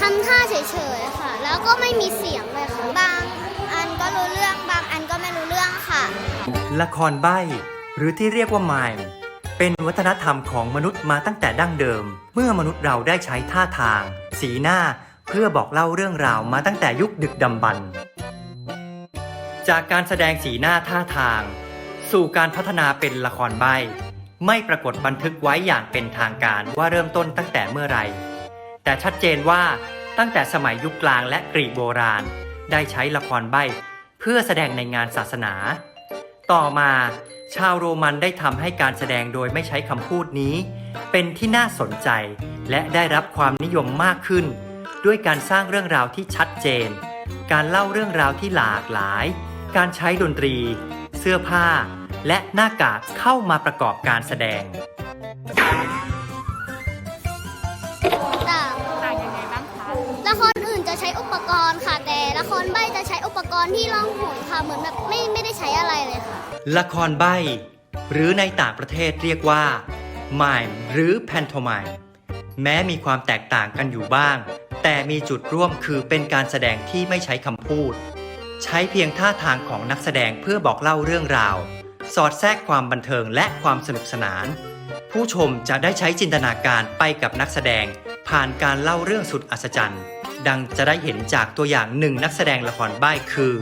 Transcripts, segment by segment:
ทำท่าเฉยๆค่ะ แล้วก็ไม่มีเสียงเลยค่ะ บางอันก็รู้เรื่อง บางอันก็ไม่รู้เรื่องค่ะ ละครใบหรือที่เรียกว่ามายเป็นวัฒนธรรมของมนุษย์มาตั้งแต่ดั้งเดิม เมื่อมนุษย์เราได้ใช้ท่าทาง สีหน้าเพื่อบอกเล่าเรื่องราวมาตั้งแต่ยุคดึกดำบรรพ์จากการแสดงสีหน้าท่าทาง สู่การพัฒนาเป็นละครใบ ไม่ปรากฏบันทึกไว้อย่างเป็นทางการว่าเริ่มต้นตั้งแต่เมื่อไรแต่ชัดเจนว่า ตั้งแต่สมัยยุคกลางและกรีกโบราณ ได้ใช้ละครใบ้เพื่อแสดงในงานศาสนา ต่อมาชาวโรมันได้ทำให้การแสดงโดยไม่ใช้คำพูดนี้ เป็นที่น่าสนใจและได้รับความนิยมมากขึ้น ด้วยการสร้างเรื่องราวที่ชัดเจน การเล่าเรื่องราวที่หลากหลาย การใช้ดนตรี เสื้อผ้า และหน้ากากเข้ามาประกอบการแสดงต่าง จะใช้อุปกรณ์ค่ะ แต่ละครใบ้จะใช้อุปกรณ์ที่ล่องหนค่ะ เหมือนแบบไม่ไม่ได้ใช้อะไรเลยค่ะ ละครใบ้ หรือในต่างประเทศเรียกว่า mime หรือ pantomime แม้มีความแตกต่างกันอยู่บ้าง แต่มีจุดร่วมคือเป็นการแสดงที่ไม่ใช้คำพูด ใช้เพียงท่าทางของนักแสดงเพื่อบอกเล่าเรื่องราว สอดแทรกความบันเทิงและความสนุกสนาน ผู้ชมจะได้ใช้จินตนาการไปกับนักแสดง ผ่านการเล่าเรื่องสุดอัศจรรย์ ดังจะได้เห็นจากตัวอย่างหนึ่งนักแสดงละครใบ้คือ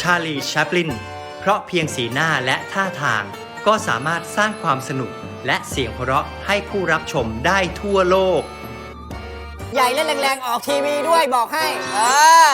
ชาลีแชปลินเพราะเพียงสีหน้าและท่าทาง ก็สามารถสร้างความสนุกและเสียงหัวเราะให้ผู้รับชมได้ทั่วโลก ใหญ่และแรงๆ ออกทีวีด้วยบอกให้ เออ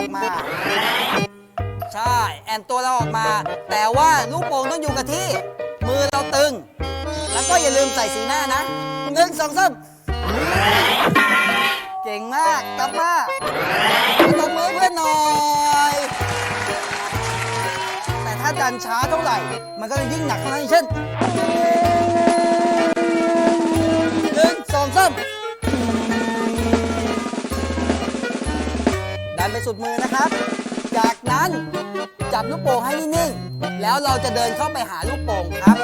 ออกมา ใช่แอนตัวเราออกมา แต่ว่าลูกโป่งต้องอยู่กับที่ มือเราตึง แล้วก็อย่าลืมใส่สีหน้านะหนึ่งสองสามเก่งมากกลับมาตบมือเพื่อนหน่อย แต่ถ้าดันช้าเท่าไหร่ มันก็จะยิ่งหนักเท่านั้นองเช่นหนึ่งสองสาม สุดมือนะครับ จากนั้นจับลูกโป่งให้นิ่งๆ แล้วเราจะเดินเข้าไปหาลูกโป่งครับ